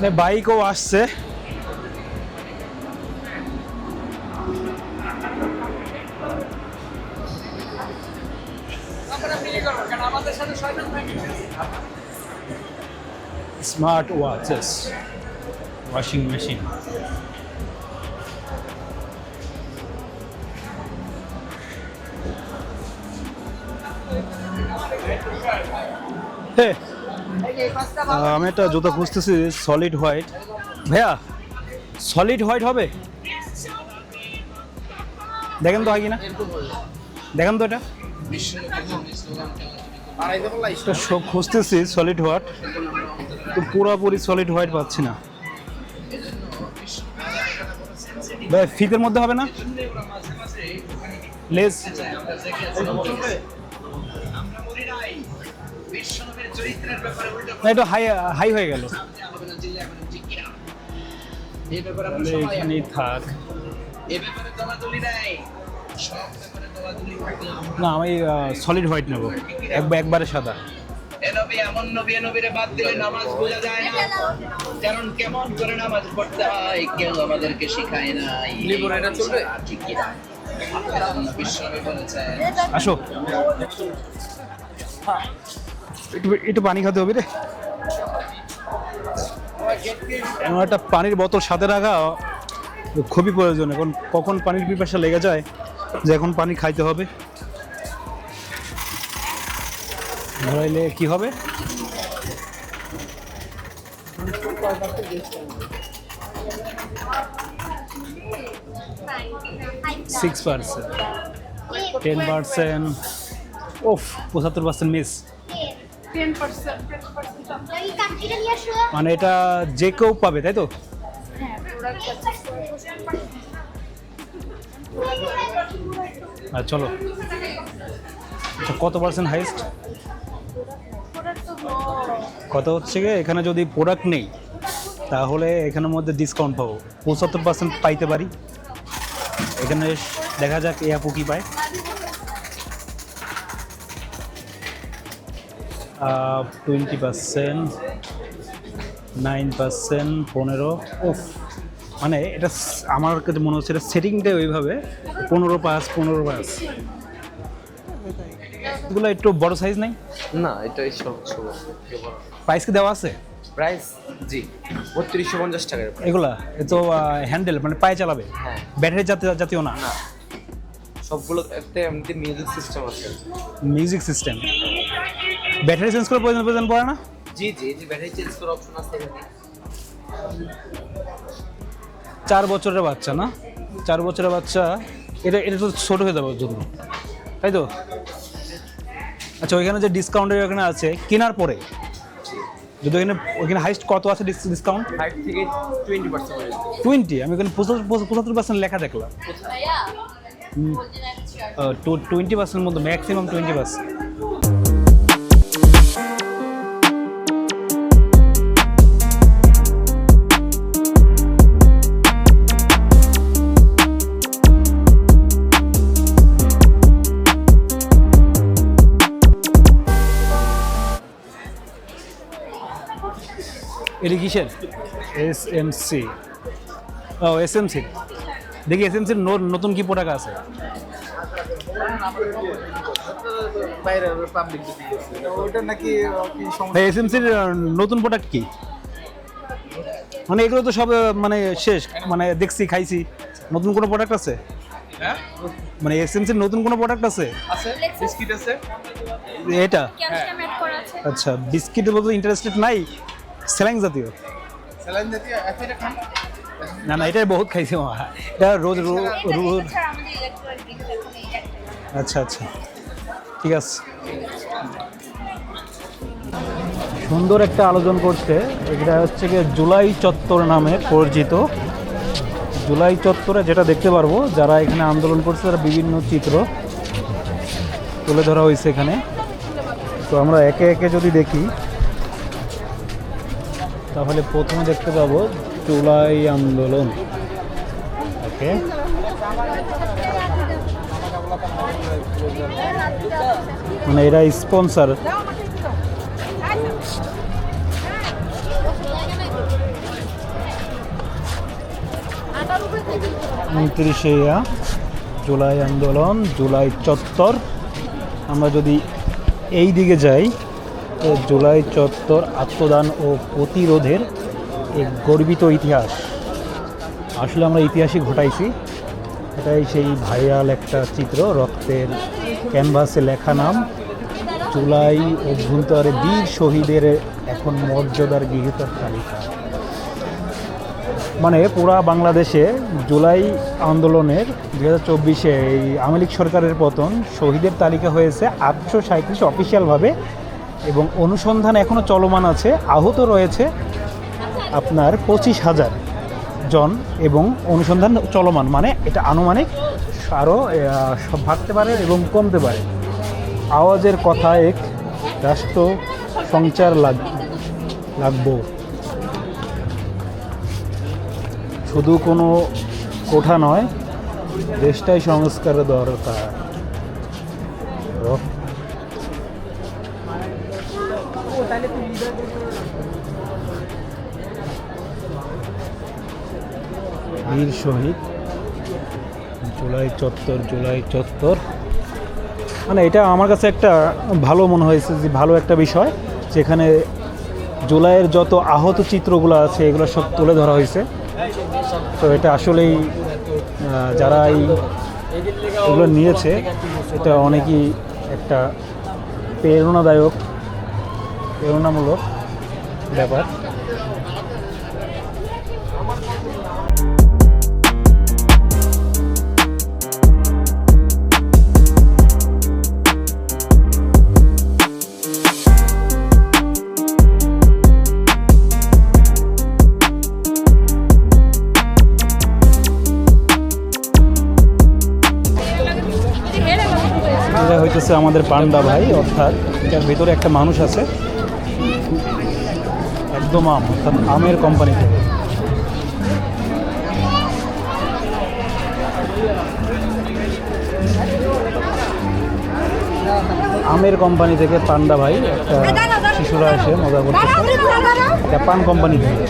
ने भाई smart watches. Washing machine হে আমি একটা জুতো খুঁজতেছি সলিড হোয়াইট ভাইয়া সলিড হোয়াইট হবে? দেখেন তো হয় কিনা? দেখেন তো এটা। তো খুঁজতেছি সলিড হোয়াইট তো পুরোপুরি সলিড হোয়াইট পাচ্ছি না। ফিতের মধ্যে হবে না? লেস। না একটু হাই হাই হয়ে গেল। এখানেই থাক। না আমি সলিড হোয়াইট নেব। একবার একবারে সাদা। এ নবী এমন নবী এ নবীরে বাদ দিলে নামাজ বোঝা যায় না। কারণ কেমন করে নামাজ পড়তে হয় কেউ আমাদেরকে শিখায় এটা চলবে? ঠিক কি না আসো। একটু একটু পানি খেতে হবে রে। এমন একটা পানির বোতল সাথে রাখা খুবই প্রয়োজন। এখন কখন পানির পিপাসা লেগে যায় যে এখন পানি খাইতে হবে। ধরাইলে কি হবে? Six percent ten percent of পঁচাত্তর পার্সেন্ট মিস মানে এটা যে কেউ পাবে, তাই তো? আর চলো। আচ্ছা কত পার্সেন্ট হাইস্ট কত হচ্ছে গিয়ে, এখানে যদি প্রোডাক্ট নেই, তাহলে এখানের মধ্যে ডিসকাউন্ট পাবো। পঁচাত্তর পার্সেন্ট পাইতে পারি। এখানে দেখা যাক এ আপু কি পায়। টোয়েন্টি পার্সেন্ট নাইন পার্সেন্ট পনেরো ওফ মানে এটা আমার কাছে মনে হচ্ছে এটা সেটিংটাই ওইভাবে, পনেরো পাস পনেরো পাস। এগুলো একটু বড় সাইজ নাই? না এটাই সর্বোচ্চ প্রাইস কি দেওয়া আছে? প্রাইস জি বত্রিশশো পঞ্চাশ টাকার এগুলা তো হ্যান্ডেল মানে পায়ে চালাবে? হ্যাঁ। ব্যাটারি জাতীয় জাতীয় না? না। সবগুলো এতে এমনিতে মিউজিক সিস্টেম আছে। মিউজিক সিস্টেম ব্যাটারি চেঞ্জ করার প্রয়োজন প্রয়োজন পড়ে না? জি জি যে ব্যাটারি চেঞ্জ করার অপশন আছে এখানে। চার বছরের বাচ্চা না? চার বছরের বাচ্চা এটা এটা তো ছোট হয়ে যাবে জন্য। তাই তো? আচ্ছা ওইখানে যে ডিসকাউন্টের ওখানে আছে কেনার পরে? যদি ওখানে ওইখানে হাইস্ট কত আছে ডিসকাউন্ট টোয়েন্টি আমি ওখানে পঁচাত্তর পঁচাত্তর পার্সেন্ট লেখা দেখলাম। টোয়েন্টি পার্সেন্ট মতো ম্যাক্সিমাম টোয়েন্টি পার্সেন্ট এটা কিসের এস এম সি ও এস এম সি দেখি এস এম সির নতুন কি প্রোডাক্ট আছে? এস এম সির নতুন প্রোডাক্ট কি? মানে এগুলো তো সব মানে শেষ মানে দেখছি খাইছি। নতুন কোনো প্রোডাক্ট আছে? মানে এস এম সির নতুন কোনো প্রোডাক্ট আছে? আছে? বিস্কিট আছে? এটা? আচ্ছা বিস্কিটের মতো ইন্টারেস্টেড নাই? স্যালাইন জাতীয়। স্যালাইন জাতীয় এটা খান না না এটাই বহুত খাইছি মা এটা রোজ রোজ আচ্ছা আচ্ছা। ঠিক আছে। সুন্দর একটা আলোচনা করছে। এটা হচ্ছে গিয়ে জুলাই চত্বর নামে পরিচিত। জুলাই চত্বরে যেটা দেখতে পারব যারা এখানে আন্দোলন করছে তারা বিভিন্ন চিত্র তুলে ধরা হয়েছে এখানে। তো আমরা একে একে যদি দেখি তাহলে প্রথমে দেখতে পাবো জুলাই আন্দোলন। ওকে। মানে এরা স্পন্সার। উনত্রিশে জুলাই আন্দোলন, জুলাই চত্বর। আমরা যদি এই দিকে যাই জুলাই চত্বর আত্মদান ও প্রতিরোধের এক গর্বিত ইতিহাস। আসলে আমরা ইতিহাসই ঘটাইছি। এটাই সেই ভাইরাল একটা চিত্র, রক্তের ক্যানভাসে লেখা নাম, জুলাই অভ্যন্তরে বীর শহীদের এখন মর্যাদার গৃহীতার তালিকা। মানে পুরা বাংলাদেশে জুলাই আন্দোলনের দু হাজার চব্বিশে এই আওয়ামী লীগ সরকারের পতন শহীদের তালিকা হয়েছে আটশো সাঁত্রিশ অফিসিয়ালভাবে এবং অনুসন্ধান এখনও চলমান আছে, আহত রয়েছে আপনার পঁচিশ হাজার জন এবং অনুসন্ধান চলমান মানে এটা আনুমানিক আরও ভাবতে পারে এবং কমতে পারে। আওয়াজের কথা এক, রাষ্ট্র সঞ্চার লাগ, লাগবো। শুধু কোনো কোঠা নয়, দেশটাই সংস্কারের দরকার। বীর শহীদ, জুলাই চত্বর জুলাই চত্বর। মানে এটা আমার কাছে একটা ভালো মনে হয়েছে যে ভালো একটা বিষয়, যেখানে জুলাইয়ের যত আহত চিত্রগুলো আছে, এগুলো সব তুলে ধরা হয়েছে। তো এটা আসলেই যারা এই এগুলো নিয়েছে, এটা অনেকই একটা প্রেরণাদায়ক প্রেরণামূলক ব্যাপার। হইতেছে আমাদের পান্ডা ভাই অর্থাৎ এটার ভিতরে একটা মানুষ আছে। একদম আম, অর্থাৎ আমের কোম্পানি থেকে। আমের কোম্পানি থেকে পান্ডা ভাই, একটা শিশুরা এসে মজা করতে এটা পান কোম্পানি থেকে।